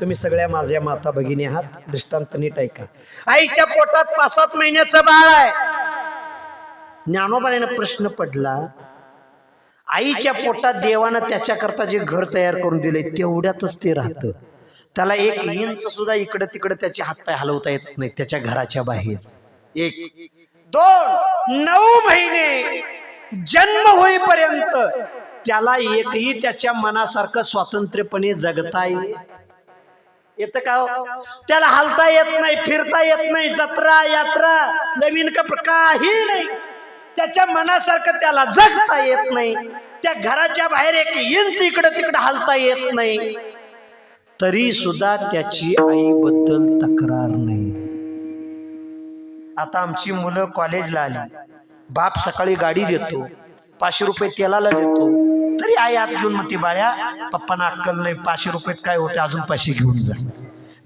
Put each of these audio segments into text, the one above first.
तुम्ही सगळ्या माझ्या माता भगिनी आहात. दृष्टांत नीट ऐका. आईच्या पोटात पाच सात महिन्याचं बाळ आहे. ज्ञानोबाने प्रश्न पडला आईच्या पोटात देवानं त्याच्याकरता जे घर तयार करून दिले तेवढ्यातच ते राहतं. त्याला एक इंच सुद्धा इकडं तिकडं त्याचे हातपाय हलवता येत नाही त्याच्या घराच्या बाहेर. एक दोन नऊ महिने जन्म होईपर्यंत त्याला एकही त्याच्या मनासारखं स्वातंत्र्यपणे जगता येईल येतं का हो? त्याला हलता येत नाही फिरता येत नाही जत्रा यात्रा नवीन कप काही नाही. त्याच्या मनासारखं त्याला जगता येत नाही. त्या घराच्या बाहेर एक इंच इकडं तिकडं हलता येत नाही. तरी सुद्धा त्याची आईबद्दल तक्रार नाही. आता आमची मुलं कॉलेजला आली. बाप सकाळी गाडी देतो. पाचशे रुपये तेलाला देतो. आई आत घेऊन म्हणते बाळ्या पप्पांना अक्कल नाही पाचशे रुपयात काय होते अजून पैसे घेऊन जा.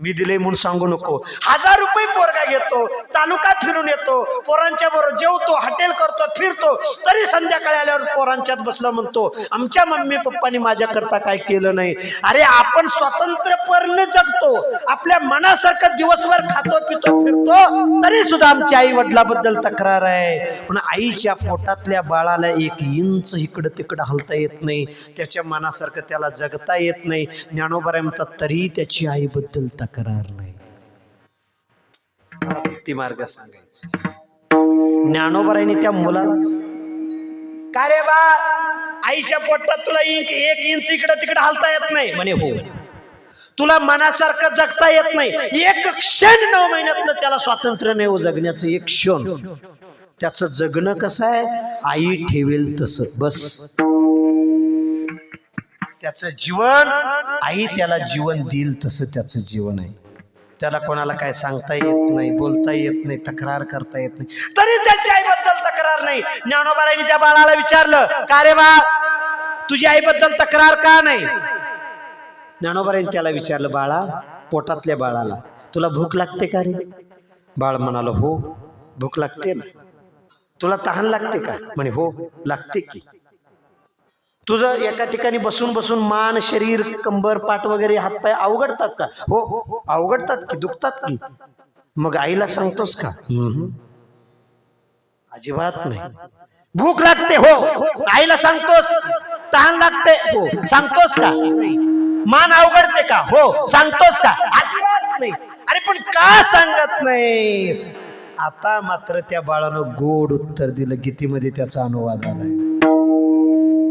मी दिले म्हणून सांगू नको. हजार रुपये पोरगा घेतो तालुका फिरून येतो पोरांच्या बरोबर जेवतो हॉटेल करतो फिरतो तरी संध्याकाळी आल्यावर पोरांच्यात बसला म्हणतो आमच्या मम्मी पप्पानी माझ्याकरता काय केलं नाही? अरे आपण स्वतंत्रपणे जगतो आपल्या मनासारखं दिवसभर खातो पितो फिरतो तरी सुद्धा आमच्या आई वडिलाबद्दल तक्रार आहे. पण आईच्या पोटातल्या बाळाला एक इंच इकडं तिकडं हलता येत नाही त्याच्या मनासारखं त्याला जगता येत नाही. ज्ञानोबराय म्हणतात तरी त्याची आईबद्दल तक्रार नाही. ती मार्ग सांगायचं ज्ञानोबराईने त्या मुला का रे बा आईच्या पोटात तुला इंक एक इंच इकडं तिकडं हलता येत नाही. म्हणे हो. तुला मनासारखं जगता येत नाही. एक क्षण नऊ महिन्यातलं त्याला स्वातंत्र्य नाही हो जगण्याचं एक क्षण. त्याचं जगणं कसं आहे? आई ठेवेल तसं बस. त्याचं जीवन आई त्याला जीवन देईल तसं त्याचं जीवन आहे. त्याला कोणाला काय सांगता येत नाही बोलता येत नाही तक्रार करता येत नाही. तरी त्याच्या आईबद्दल तक्रार नाही. ज्ञानोबारायने त्या बाळाला विचारलं का रे बा तुझ्या आईबद्दल तक्रार का नाही? ज्ञानोबारायने त्याला विचारलं बाळा पोटातल्या बाळाला तुला भूक लागते का रे? बाळ म्हणाल हो भूक लागते ना. तुला तहान लागते का? म्हणे हो लागते की. तुझं एका ठिकाणी बसून बसून मान शरीर कंबर पाठ वगैरे हातपाय अवघडतात का? हो, हो हो अवघडतात की दुखतात की? मग आईला सांगतोस का? अजिबात नाही. भूक लागते हो. आईला सांगतोस तहान लागते हो. सांगतोस का? मान अवघडते का? हो. सांगतोस का? अजिबात नाही. अरे पण का सांगत नाहीस? आता मात्र त्या बाळानं गोड उत्तर दिलं. गीतीमध्ये त्याचा अनुवाद आलाय.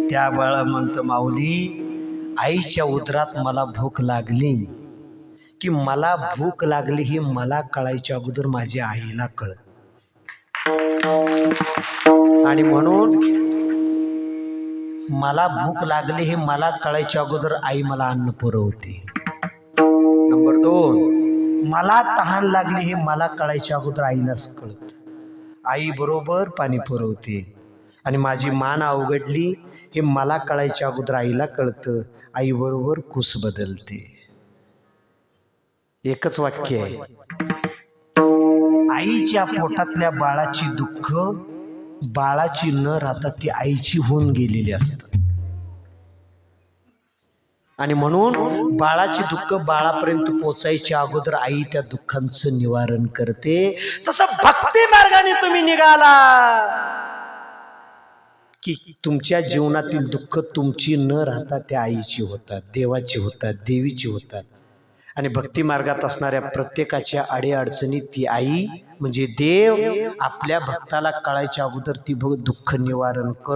त्या बाळा म्हणतं माऊली आईच्या उदरात मला भूक लागली. की मला भूक लागली ही मला कळायच्या अगोदर माझ्या आईला कळ. आणि म्हणून मला भूक लागली हे मला कळायच्या अगोदर आई मला अन्न पुरवते. नंबर दोन मला तहान लागली हे मला कळायच्या अगोदर आईलाच कळत. आई बरोबर पाणी पुरवते. आणि माझी मान अवघडली हे मला कळायच्या अगोदर आईला कळतं. आई बरोबर कुस बदलते. एकच वाक्य आहे. आईच्या पोटातल्या बाळाची दुःख बाळाची न राहता ती आईची होऊन गेलेली असतात. आणि म्हणून बाळाची दुःख बाळापर्यंत पोचायच्या अगोदर आई त्या दुःखांचं निवारण करते. तसं भक्ती मार्गाने तुम्ही निघाला. की तुमच्या जीवनातील दुःख तुमची न राहता त्या आईची होतात देवाची होतात देवीची होतात. आणि भक्ती मार्गात असणाऱ्या प्रत्येकाच्या अडीअडचणी ती आई म्हणजे देव आपल्या भक्ताला कळायच्या अगोदर ती भ- दुःख निवारण कर